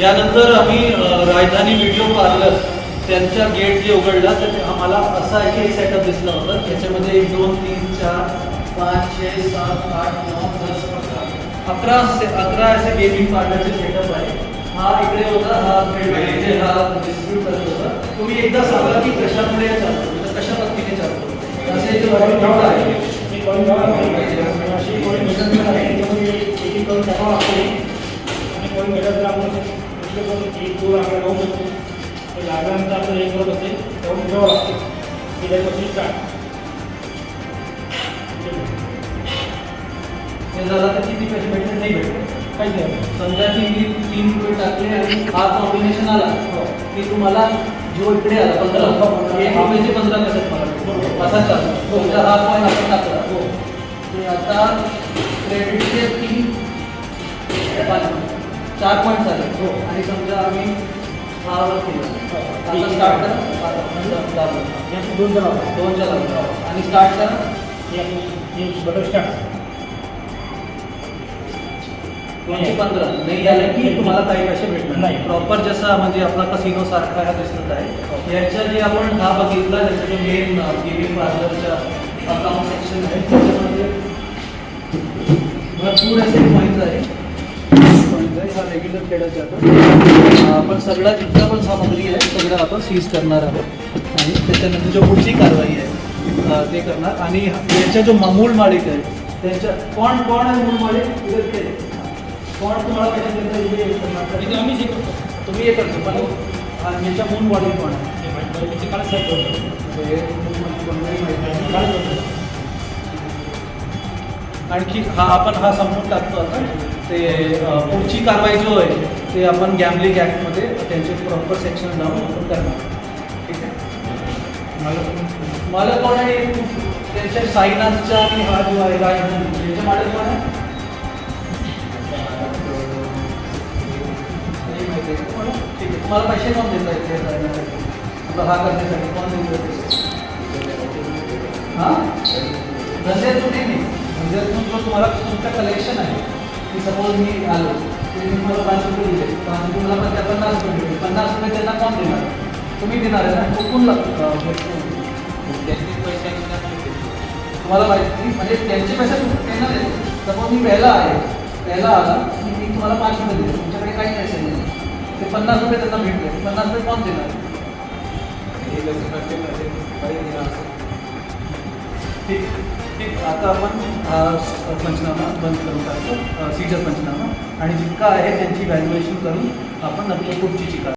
यानंतर आम्ही राजधानी व्हिडिओ पार्लर त्यांच्या गेट जे उघडला तर ते आम्हाला असा एक सेटअप दिसला होता. त्याच्यामध्ये एक दोन तीन चार पाच छे सात आठ नऊ दस अकरा अकरा से अकरा असे गेमिंग पार्लरचे सेटअप आहे. हा इकडे होता हा जे हा डिस्ट्रीब्यूट करत होता. तुम्ही एकदा सांगा की कशामुळे चालतो? म्हणजे कशा पद्धतीने चालतो? असे जे आहे लागते अशी कोणी मेजरमेंट एक आणि कोणी मेजर आपण एक दोन आपल्याला लावू शकतो ते लागल्यानंतर आपल्याला एक करत असेल तेव्हा ठेवावं लागते गेल्यापासून स्टार्ट हे. तर किती पैसे नाही भेटत काहीच नाही समजा की मी तीन रुपये टाकले आणि हा कॉम्बिनेशन आला की तुम्हाला जो इकडे आला पंधरा एक रुपयाचे पंधरा कसं मला असा चालतो समजा हा पॉईंट आपण टाकला हो ते आता चार पॉईंट झाले हो आणि समजा आम्ही हा वर केला. आता स्टार्ट करा. दोन दोनच्या आणि स्टार्ट करा. हे बटन स्टार्ट दोनशे पंधरा. नाही झालं की तुम्हाला काही पैसे भेटणार नाही. प्रॉपर जसा म्हणजे आपला कसिनो सारखा हा दिसत आहे. याच्या जे आपण हा बघितला त्याचा जो मेन गेमिंग पार्लरच्या अकाउंट सेक्शन आहे त्याच्यामध्ये भरपूर असे पॉईंट आहे हा रेग्युलर खेळत जातो आपण सगळा जितका पण सामग्री आहे सगळं आपण सीज करणार आहोत. आणि त्याच्यानंतर जो पुढची कारवाई आहे ते करणार. आणि याच्या जो मूळ मालिक आहे त्यांच्या कोण कोण आहे मूळ मालिक. कोण तुम्हाला हे? इथे आम्ही जे करतो. तुम्ही हे करतो. पण याच्या मूळ मालिक कोण आहे? म्हणजे आणखी हा आपण हा संपून टाकतो आता. ते पुढची कारवाई जो आहे ते आपण गॅमलिंग ॲक्टमध्ये त्यांचे प्रॉपर सेक्शन लावून आपण करणार. ठीक आहे? मला मला कोण आहे? त्यांच्या साईनाथचा आणि हा जो आहे राजधानी त्यांचे मालक कोण आहे? ठीक आहे. तुम्हाला पैसे कोण देत आहेत ते करण्यासाठी आपला हा करण्यासाठी कोण पैसे हां? धंद्यातून नाही नाही धंद्यातून जो तुम्हाला तुमचं कलेक्शन आहे. की सपोज मी आलो ते मी तुम्हाला पाच रुपये दिले पाच रुपये मला त्या पन्नास रुपये दिले. पन्नास रुपये त्यांना कोण देणार? तुम्ही देणार आहे ना? कुठून लागतो? तुम्हाला माहिती म्हणजे त्यांचे पैसे त्यांना देतो सपोज मी पहिला आहे. पहिला आला की मी तुम्हाला पाच रुपये दिले. तुमच्याकडे काही पैसे नाही. ते पन्नास रुपये त्यांना भेटले. पन्नास रुपये कोण देणार? ठीक ठीक आता आपण पंचनामा बंद करून टाकतो. सीजर पंचनामा. आणि जितका आहे त्यांची व्हॅल्युएशन करून आपण नक्की पुढची चिका